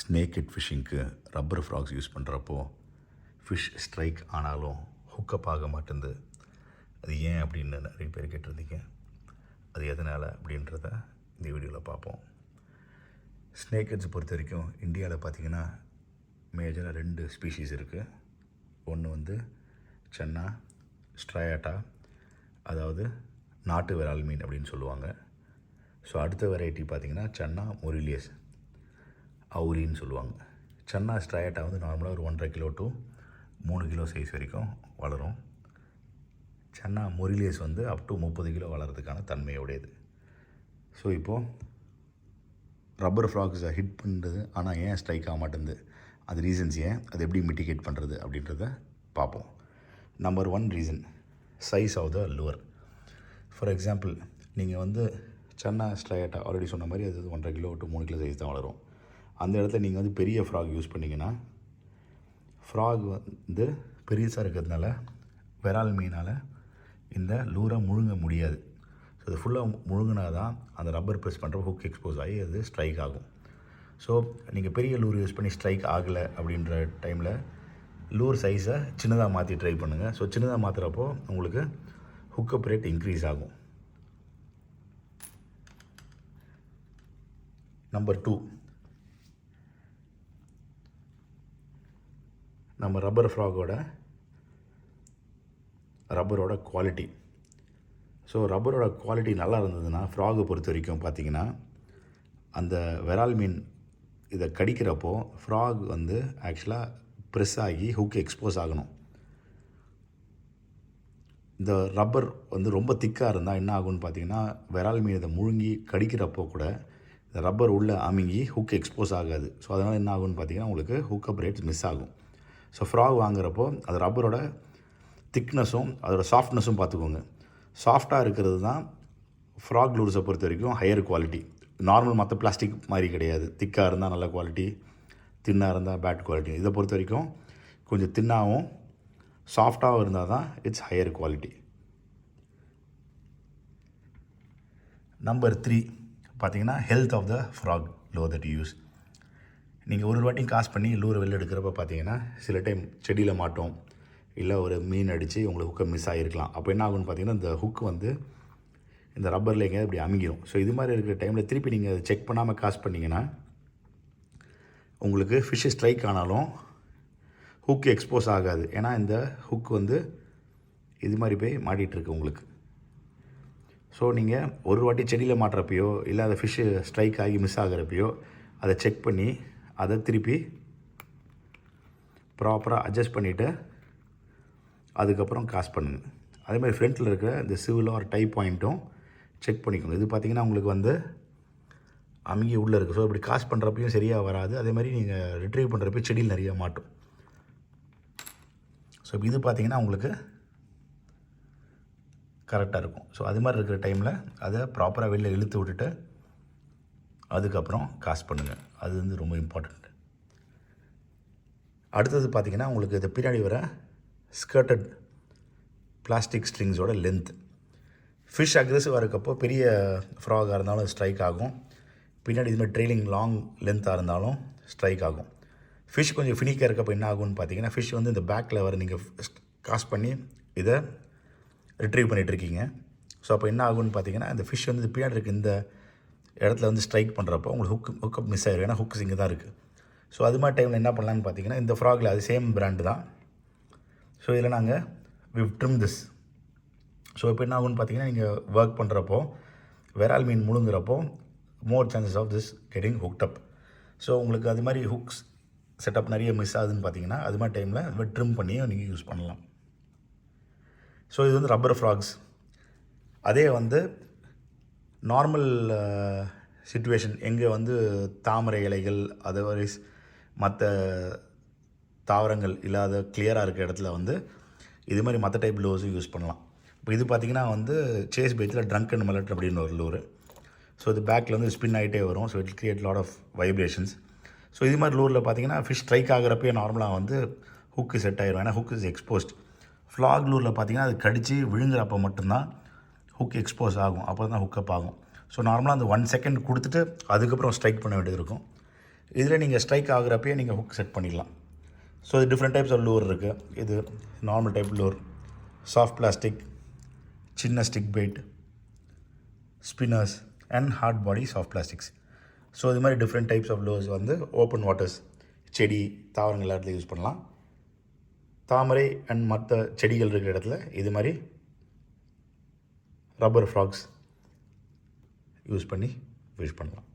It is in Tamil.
ஸ்னேக் ஹெட் ஃபிஷ்ஷிங்க்கு ரப்பர் ஃப்ராக்ஸ் யூஸ் பண்ணுறப்போ ஃபிஷ் ஸ்ட்ரைக் ஆனாலும் ஹுக்கப் ஆக மாட்டேங்குது அது ஏன் அப்படின்னு நிறைய பேர் கேட்டிருந்தீங்க. அது எதனால் அப்படின்றத இந்த வீடியோவில் பார்ப்போம். ஸ்னேக் ஹெட்ஸ் பொறுத்த வரைக்கும் இந்தியாவில் பார்த்தீங்கன்னா மேஜராக ரெண்டு ஸ்பீஷீஸ் இருக்குது ஒன்று வந்து சென்னா ஸ்ட்ரையாட்டா அதாவது நாட்டு விரால் மீன் அப்படின்னு சொல்லுவாங்க. ஸோ அடுத்த வெரைட்டி பார்த்தீங்கன்னா சன்னா மொரிலியஸ் அவுரின்னு சொல்லுவாங்க. சன்னா ஸ்ட்ரையாட்டா வந்து நார்மலாக ஒரு ஒன்றரை கிலோ டு மூணு கிலோ சைஸ் வரைக்கும் வளரும். சன்னா மொரிலேஸ் வந்து அப் டு முப்பது கிலோ வளர்கிறதுக்கான தன்மையுடையது. ஸோ இப்போது ரப்பர் ஃப்ராக்ஸை ஹிட் பண்ணுறது ஆனால் ஏன் ஸ்ட்ரைக் ஆக மாட்டேங்குது? அது ரீசன்ஸ் ஏன்? அது எப்படி மிட்டிகேட் பண்ணுறது அப்படின்றத பார்ப்போம். Number one reason size of the lure for example நீங்கள் வந்து சன்னா ஸ்ட்ரையாட்டா ஆல்ரெடி சொன்ன மாதிரி அது ஒன்றரை கிலோ டு மூணு கிலோ சைஸ் தான் வளரும். அந்த இடத்துல நீங்கள் வந்து பெரிய ஃப்ராக் யூஸ் பண்ணிங்கன்னா ஃப்ராக் வந்து பெருசாக இருக்கிறதுனால விரால் மீனால் இந்த லூரை முழுங்க முடியாது. ஸோ அது ஃபுல்லாக முழுங்கினா தான் அந்த ரப்பர் ப்ரெஸ் பண்ணுற ஹுக் எக்ஸ்போஸ் ஆகி அது ஸ்ட்ரைக் ஆகும். ஸோ நீங்கள் பெரிய லூர் யூஸ் பண்ணி ஸ்ட்ரைக் ஆகலை அப்படின்ற டைமில் லூர் சைஸை சின்னதாக மாற்றி ட்ரை பண்ணுங்கள் ஸோ சின்னதாக மாற்றுறப்போ உங்களுக்கு ஹுக்கப் ரேட் இன்க்ரீஸ் ஆகும். நம்பர் டூ நம்ம ரப்பர் ஃப்ராகோட ரப்பரோட குவாலிட்டி ஸோ ரப்பரோட குவாலிட்டி நல்லா இருந்ததுன்னா ஃப்ராகை பொறுத்த வரைக்கும் பார்த்தீங்கன்னா அந்த விரால் மீன் இதை கடிக்கிறப்போ ஃப்ராக் வந்து ஆக்சுவலாக ப்ரெஸ் ஆகி ஹுக் எக்ஸ்போஸ் ஆகணும். இந்த ரப்பர் வந்து ரொம்ப திக்காக இருந்தால் என்ன ஆகும்னு பார்த்தீங்கன்னா விரால் மீன் இதை முழுங்கி கடிக்கிறப்போ கூட இந்த ரப்பர் உள்ளே அமுங்கி ஹுக் எக்ஸ்போஸ் ஆகாது. ஸோ அதனால் என்ன ஆகும்னு பார்த்தீங்கன்னா உங்களுக்கு ஹுக்கப் ரேட்ஸ் மிஸ் ஆகும். ஸோ ஃப்ராக் வாங்குறப்போ அது ரப்பரோட திக்னஸும் அதோட சாஃப்ட்னஸும் பார்த்துக்கோங்க. சாஃப்டாக இருக்கிறது தான் ஃப்ராக் லூர்ஸை பொறுத்த வரைக்கும் ஹையர் குவாலிட்டி நார்மல் மற்ற பிளாஸ்டிக் மாதிரி கிடையாது. திக்காக இருந்தால் நல்ல குவாலிட்டி தின்னாக இருந்தால் பேட் குவாலிட்டி இதை பொறுத்த வரைக்கும் கொஞ்சம் தின்னாகவும் சாஃப்டாகவும் இருந்தால் தான் it's higher quality number three பார்த்தீங்கன்னா health of the frog low that use நீங்கள் ஒரு வாட்டியும் காசு பண்ணி லூரை வெளில எடுக்கிறப்ப பார்த்தீங்கன்னா சில டைம் செடியில் மாட்டோம். இல்லை ஒரு மீன் அடித்து உங்களுக்கு ஹுக்கை மிஸ் ஆகிருக்கலாம் அப்போ என்ன ஆகும்னு பார்த்தீங்கன்னா இந்த ஹுக் வந்து இந்த ரப்பரில் எங்கேயாவது இப்படி அமுங்கிடும் ஸோ இது மாதிரி இருக்கிற டைமில் திருப்பி நீங்கள் அதை செக் பண்ணாமல் காசு பண்ணிங்கன்னா உங்களுக்கு ஃபிஷ்ஷு ஸ்ட்ரைக் ஆனாலும் ஹுக் எக்ஸ்போஸ் ஆகாது. ஏன்னா இந்த ஹுக் வந்து இது மாதிரி போய் மாட்டிகிட்ருக்கு உங்களுக்கு. ஸோ நீங்கள் ஒரு வாட்டி செடியில் மாட்டுறப்பையோ இல்லை அந்த ஃபிஷ்ஷு ஸ்ட்ரைக் ஆகி மிஸ் ஆகிறப்பையோ அதை செக் பண்ணி அதை திருப்பி ப்ராப்பராக அட்ஜஸ்ட் பண்ணிவிட்டு அதுக்கப்புறம் காசு பண்ணுங்கள் அதே மாதிரி ஃப்ரண்ட்டில் இருக்கிற இந்த சிவில் ஒரு டை பாயிண்ட்டும் செக் பண்ணிக்கோங்க. இது பார்த்தீங்கன்னா உங்களுக்கு வந்து அமுகி உள்ளே இருக்குது ஸோ இப்படி காசு பண்ணுறப்பையும் சரியாக வராது. அதே மாதிரி நீங்கள் ரிட்ரீவ் பண்ணுறப்பையும் செடியில் நிறைய மாட்டும். ஸோ இது பார்த்தீங்கன்னா உங்களுக்கு கரெக்டாக இருக்கும். ஸோ அது மாதிரி இருக்கிற டைமில் அதை ப்ராப்பராக வெளியில் இழுத்து விட்டுட்டு அதுக்கப்புறம் காசு பண்ணுங்கள் அது வந்து ரொம்ப இம்பார்ட்டண்ட் அடுத்தது பார்த்தீங்கன்னா உங்களுக்கு இது பின்னாடி வர ஸ்கர்ட்டட் பிளாஸ்டிக் ஸ்ட்ரிங்ஸோட லென்த் ஃபிஷ் அக்ரெசிவாக இருக்கப்போ பெரிய ஃப்ராகாக இருந்தாலும் ஸ்ட்ரைக் ஆகும். பின்னாடி இது மாதிரி ட்ரெயிலிங் லாங் லென்த்தாக இருந்தாலும் ஸ்ட்ரைக் ஆகும். ஃபிஷ் கொஞ்சம் ஃபினிக்காக இருக்கப்போ என்ன ஆகும்னு பார்த்தீங்கன்னா ஃபிஷ் வந்து இந்த பேக்கில் வர நீங்கள் காசு பண்ணி இதை ரிட்ரீவ் பண்ணிகிட்டு இருக்கீங்க. ஸோ அப்போ என்ன ஆகும்னு பார்த்தீங்கன்னா இந்த ஃபிஷ் வந்து பின்னாடி இருக்க இந்த இடத்துல வந்து ஸ்ட்ரைக் பண்ணுறப்போ உங்களுக்கு ஹுக் ஹுக்கப் மிஸ் ஆயிரும். ஏன்னா ஹுக்ஸ் இங்கே தான் இருக்குது ஸோ அது மாதிரி டைமில் என்ன பண்ணலான்னு பார்த்தீங்கன்னா இந்த ஃப்ராகில் அது சேம் பிராண்டு தான். ஸோ இதில் நாங்கள் விவ் ட்ரிம் திஸ் ஸோ இப்போ என்ன ஆகும்னு பார்த்தீங்கன்னா நீங்கள் ஒர்க் பண்ணுறப்போ விரால் மீன் முழுங்குறப்போ more chances of this getting hooked up so உங்களுக்கு அது மாதிரி ஹுக்ஸ் செட்டப் நிறைய மிஸ் ஆகுதுன்னு பார்த்தீங்கன்னா அது மாதிரி டைமில் அது மாதிரி ட்ரிம் பண்ணியும் நீங்கள் யூஸ் பண்ணலாம். ஸோ இது வந்து ரப்பர் ஃப்ராக்ஸ் அதே வந்து நார்மல் சுச்சுவேஷன் எங்கே வந்து தாமரை இலைகள் அதர்வைஸ் மற்ற தாவரங்கள் இல்லாத கிளியராக இருக்க இடத்துல வந்து இது மாதிரி மற்ற டைப் லோஸும் யூஸ் பண்ணலாம். இப்போ இது பார்த்திங்கன்னா வந்து சேஸ் பேச்சில் ட்ரங்க் அண்ட் மெலட் அப்படின்னு ஒரு லூரு ஸோ இது பேக்கில் வந்து ஸ்பின் ஆகிட்டே வரும். So it create lot of vibrations so இது மாதிரி லூரில் பார்த்தீங்கன்னா ஃபிஷ் ஸ்ட்ரைக் ஆகிறப்பே நார்மலாக வந்து ஹுக்கு செட் ஆயிரும். ஏன்னா ஹுக் இஸ் எக்ஸ்போஸ்ட் ஃப்ளாக் லூரில் பார்த்தீங்கன்னா அது கடித்து விழுங்குறப்ப மட்டும்தான் ஹுக் எக்ஸ்போஸ் ஆகும். அப்போ தான் ஹுக்கப் ஆகும். ஸோ நார்மலாக அந்த ஒன் செகண்ட் கொடுத்துட்டு அதுக்கப்புறம் ஸ்ட்ரைக் பண்ண வேண்டியது இருக்கும். இதில் நீங்கள் ஸ்ட்ரைக் ஆகுறப்பயே நீங்கள் ஹுக் செட் பண்ணிடலாம். ஸோ இது டிஃப்ரெண்ட் டைப்ஸ் ஆஃப் லூர் இருக்குது இது normal type lure soft plastic சின்ன stick bait spinners and hard body soft plastics so இது மாதிரி டிஃப்ரெண்ட் டைப்ஸ் ஆஃப் லூர்ஸ் வந்து ஓப்பன் வாட்டர்ஸ் செடி தாவரங்கள் எல்லா இடத்துலையும் யூஸ் பண்ணலாம். தாமரை அண்ட் மற்ற செடிகள் இருக்கிற இடத்துல இது மாதிரி ரப்பர் ஃப்ராக்ஸ் யூஸ் பண்ணி விஷ் பண்ணலாம்.